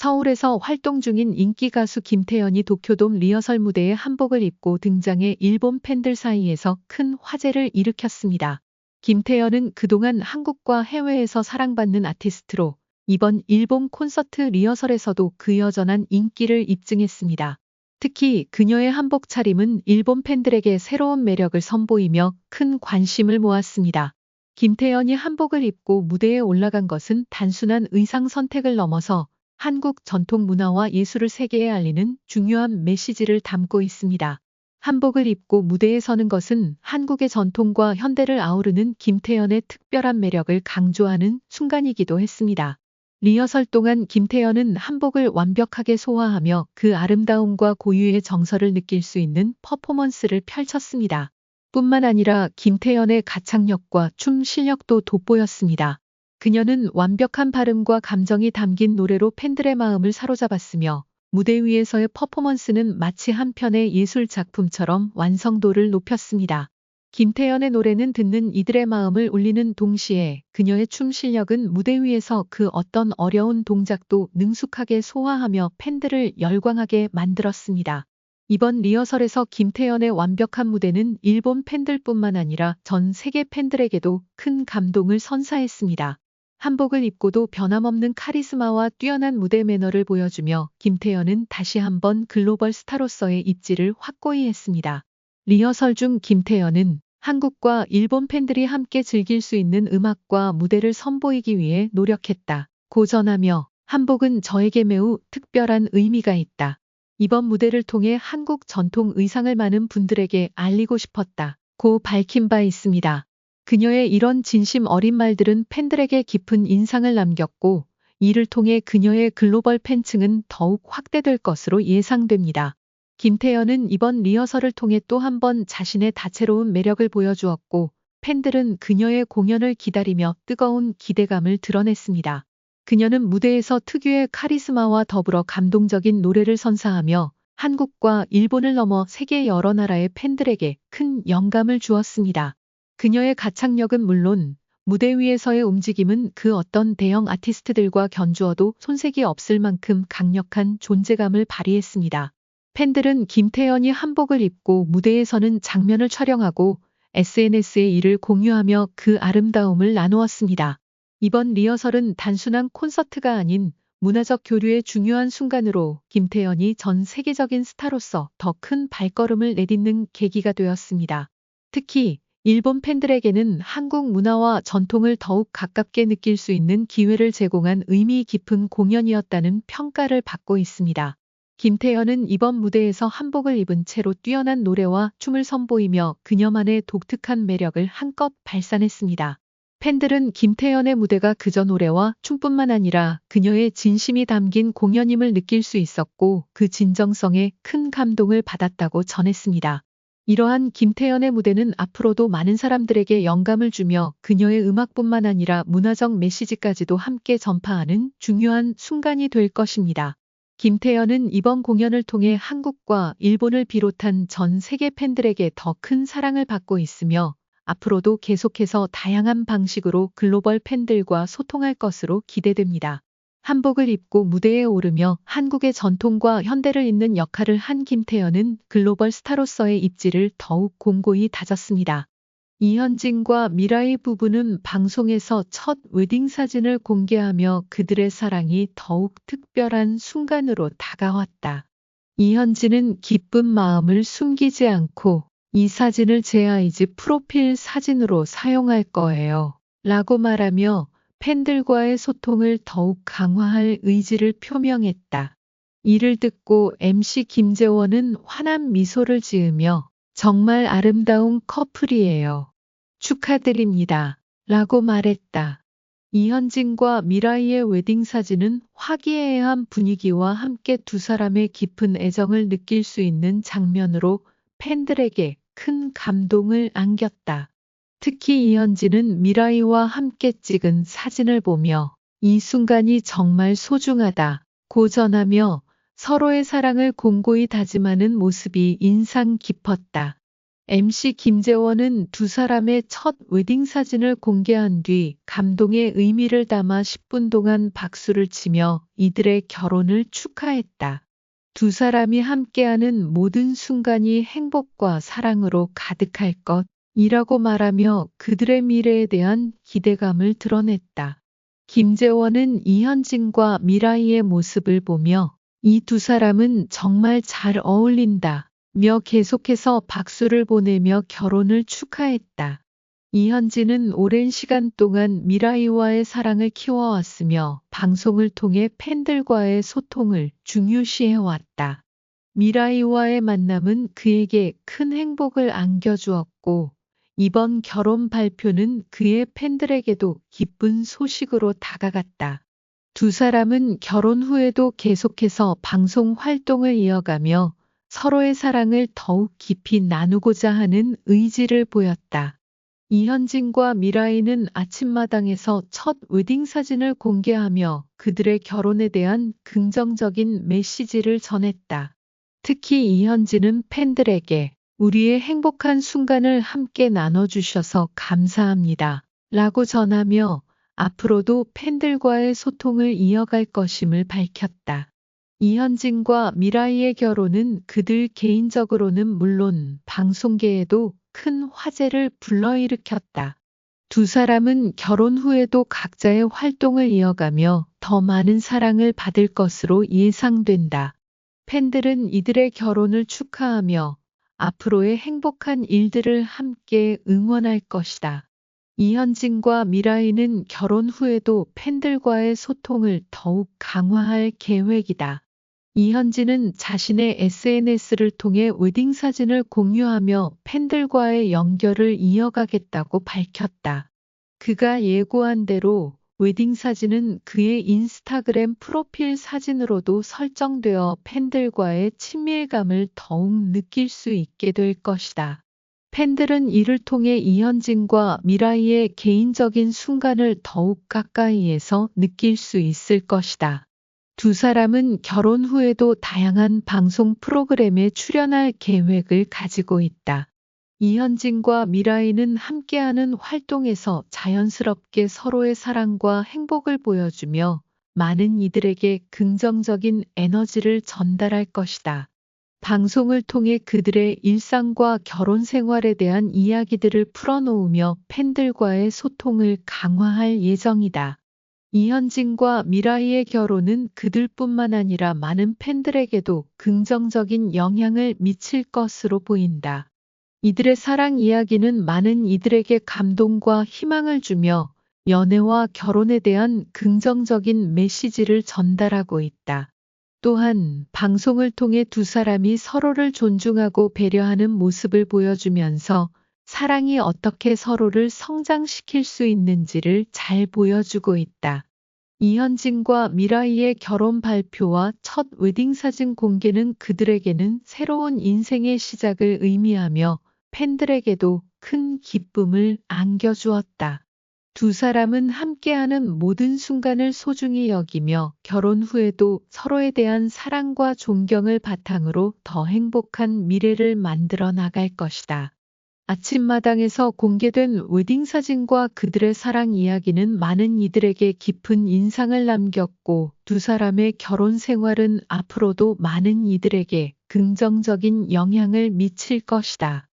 서울에서 활동 중인 인기 가수 김태연이 도쿄돔 리허설 무대에 한복을 입고 등장해 일본 팬들 사이에서 큰 화제를 일으켰습니다. 김태연은 그동안 한국과 해외에서 사랑받는 아티스트로 이번 일본 콘서트 리허설에서도 그 여전한 인기를 입증했습니다. 특히 그녀의 한복 차림은 일본 팬들에게 새로운 매력을 선보이며 큰 관심을 모았습니다. 김태연이 한복을 입고 무대에 올라간 것은 단순한 의상 선택을 넘어서 한국 전통 문화와 예술을 세계에 알리는 중요한 메시지를 담고 있습니다. 한복을 입고 무대에 서는 것은 한국의 전통과 현대를 아우르는 김태연의 특별한 매력을 강조하는 순간이기도 했습니다. 리허설 동안 김태연은 한복을 완벽하게 소화하며 그 아름다움과 고유의 정서를 느낄 수 있는 퍼포먼스를 펼쳤습니다. 뿐만 아니라 김태연의 가창력과 춤 실력도 돋보였습니다. 그녀는 완벽한 발음과 감정이 담긴 노래로 팬들의 마음을 사로잡았으며 무대 위에서의 퍼포먼스는 마치 한 편의 예술 작품처럼 완성도를 높였습니다. 김태연의 노래는 듣는 이들의 마음을 울리는 동시에 그녀의 춤 실력은 무대 위에서 그 어떤 어려운 동작도 능숙하게 소화하며 팬들을 열광하게 만들었습니다. 이번 리허설에서 김태연의 완벽한 무대는 일본 팬들뿐만 아니라 전 세계 팬들에게도 큰 감동을 선사했습니다. 한복을 입고도 변함없는 카리스마와 뛰어난 무대 매너를 보여주며 김태연은 다시 한번 글로벌 스타로서의 입지를 확고히 했습니다. 리허설 중 김태연은 한국과 일본 팬들이 함께 즐길 수 있는 음악과 무대를 선보이기 위해 노력했다. 고전하며 한복은 저에게 매우 특별한 의미가 있다. 이번 무대를 통해 한국 전통 의상을 많은 분들에게 알리고 싶었다. 고 밝힌 바 있습니다. 그녀의 이런 진심 어린 말들은 팬들에게 깊은 인상을 남겼고 이를 통해 그녀의 글로벌 팬층은 더욱 확대될 것으로 예상됩니다. 김태연은 이번 리허설을 통해 또 한 번 자신의 다채로운 매력을 보여주었고 팬들은 그녀의 공연을 기다리며 뜨거운 기대감을 드러냈습니다. 그녀는 무대에서 특유의 카리스마와 더불어 감동적인 노래를 선사하며 한국과 일본을 넘어 세계 여러 나라의 팬들에게 큰 영감을 주었습니다. 그녀의 가창력은 물론 무대 위에서의 움직임은 그 어떤 대형 아티스트들과 견주어도 손색이 없을 만큼 강력한 존재감을 발휘했습니다. 팬들은 김태연이 한복을 입고 무대에 서는 장면을 촬영하고 SNS에 이를 공유하며 그 아름다움을 나누었습니다. 이번 리허설은 단순한 콘서트가 아닌 문화적 교류의 중요한 순간으로 김태연이 전 세계적인 스타로서 더 큰 발걸음을 내딛는 계기가 되었습니다. 특히 일본 팬들에게는 한국 문화와 전통을 더욱 가깝게 느낄 수 있는 기회를 제공한 의미 깊은 공연이었다는 평가를 받고 있습니다. 김태연은 이번 무대에서 한복을 입은 채로 뛰어난 노래와 춤을 선보이며 그녀만의 독특한 매력을 한껏 발산했습니다. 팬들은 김태연의 무대가 그저 노래와 춤뿐만 아니라 그녀의 진심이 담긴 공연임을 느낄 수 있었고 그 진정성에 큰 감동을 받았다고 전했습니다. 이러한 김태연의 무대는 앞으로도 많은 사람들에게 영감을 주며 그녀의 음악뿐만 아니라 문화적 메시지까지도 함께 전파하는 중요한 순간이 될 것입니다. 김태연은 이번 공연을 통해 한국과 일본을 비롯한 전 세계 팬들에게 더 큰 사랑을 받고 있으며 앞으로도 계속해서 다양한 방식으로 글로벌 팬들과 소통할 것으로 기대됩니다. 한복을 입고 무대에 오르며 한국의 전통과 현대를 잇는 역할을 한 김태연은 글로벌 스타로서의 입지를 더욱 공고히 다졌습니다. 이현진과 미라이 부부는 방송에서 첫 웨딩 사진을 공개하며 그들의 사랑이 더욱 특별한 순간으로 다가왔다. 이현진은 기쁜 마음을 숨기지 않고 이 사진을 제 아이즈 프로필 사진으로 사용할 거예요. 라고 말하며 팬들과의 소통을 더욱 강화할 의지를 표명했다. 이를 듣고 MC 김재원은 환한 미소를 지으며 정말 아름다운 커플이에요. 축하드립니다. 라고 말했다. 이현진과 미라이의 웨딩 사진은 화기애애한 분위기와 함께 두 사람의 깊은 애정을 느낄 수 있는 장면으로 팬들에게 큰 감동을 안겼다. 특히 이현진은 미라이와 함께 찍은 사진을 보며 이 순간이 정말 소중하다 고전하며 서로의 사랑을 공고히 다짐하는 모습이 인상 깊었다. MC 김재원은 두 사람의 첫 웨딩 사진을 공개한 뒤 감동의 의미를 담아 10분 동안 박수를 치며 이들의 결혼을 축하했다. 두 사람이 함께하는 모든 순간이 행복과 사랑으로 가득할 것 이라고 말하며 그들의 미래에 대한 기대감을 드러냈다. 김재원은 이현진과 미라이의 모습을 보며 이 두 사람은 정말 잘 어울린다. 며 계속해서 박수를 보내며 결혼을 축하했다. 이현진은 오랜 시간 동안 미라이와의 사랑을 키워왔으며 방송을 통해 팬들과의 소통을 중요시해왔다. 미라이와의 만남은 그에게 큰 행복을 안겨주었고 이번 결혼 발표는 그의 팬들에게도 기쁜 소식으로 다가갔다. 두 사람은 결혼 후에도 계속해서 방송 활동을 이어가며 서로의 사랑을 더욱 깊이 나누고자 하는 의지를 보였다. 이현진과 미라이는 아침마당에서 첫 웨딩 사진을 공개하며 그들의 결혼에 대한 긍정적인 메시지를 전했다. 특히 이현진은 팬들에게 우리의 행복한 순간을 함께 나눠주셔서 감사합니다. 라고 전하며 앞으로도 팬들과의 소통을 이어갈 것임을 밝혔다. 이현진과 미라이의 결혼은 그들 개인적으로는 물론 방송계에도 큰 화제를 불러일으켰다. 두 사람은 결혼 후에도 각자의 활동을 이어가며 더 많은 사랑을 받을 것으로 예상된다. 팬들은 이들의 결혼을 축하하며 앞으로의 행복한 일들을 함께 응원할 것이다. 이현진과 미라이는 결혼 후에도 팬들과의 소통을 더욱 강화할 계획이다. 이현진은 자신의 SNS를 통해 웨딩 사진을 공유하며 팬들과의 연결을 이어가겠다고 밝혔다. 그가 예고한 대로 웨딩 사진은 그의 인스타그램 프로필 사진으로도 설정되어 팬들과의 친밀감을 더욱 느낄 수 있게 될 것이다. 팬들은 이를 통해 이현진과 미라이의 개인적인 순간을 더욱 가까이에서 느낄 수 있을 것이다. 두 사람은 결혼 후에도 다양한 방송 프로그램에 출연할 계획을 가지고 있다. 이현진과 미라이는 함께하는 활동에서 자연스럽게 서로의 사랑과 행복을 보여주며 많은 이들에게 긍정적인 에너지를 전달할 것이다. 방송을 통해 그들의 일상과 결혼 생활에 대한 이야기들을 풀어놓으며 팬들과의 소통을 강화할 예정이다. 이현진과 미라이의 결혼은 그들뿐만 아니라 많은 팬들에게도 긍정적인 영향을 미칠 것으로 보인다. 이들의 사랑 이야기는 많은 이들에게 감동과 희망을 주며 연애와 결혼에 대한 긍정적인 메시지를 전달하고 있다. 또한 방송을 통해 두 사람이 서로를 존중하고 배려하는 모습을 보여주면서 사랑이 어떻게 서로를 성장시킬 수 있는지를 잘 보여주고 있다. 이현진과 미라이의 결혼 발표와 첫 웨딩 사진 공개는 그들에게는 새로운 인생의 시작을 의미하며 팬들에게도 큰 기쁨을 안겨주었다. 두 사람은 함께하는 모든 순간을 소중히 여기며 결혼 후에도 서로에 대한 사랑과 존경을 바탕으로 더 행복한 미래를 만들어 나갈 것이다. 아침마당에서 공개된 웨딩 사진과 그들의 사랑 이야기는 많은 이들에게 깊은 인상을 남겼고 두 사람의 결혼 생활은 앞으로도 많은 이들에게 긍정적인 영향을 미칠 것이다.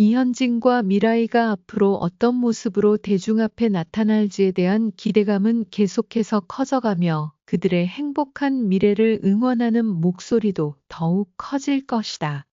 이현진과 미라이가 앞으로 어떤 모습으로 대중 앞에 나타날지에 대한 기대감은 계속해서 커져가며 그들의 행복한 미래를 응원하는 목소리도 더욱 커질 것이다.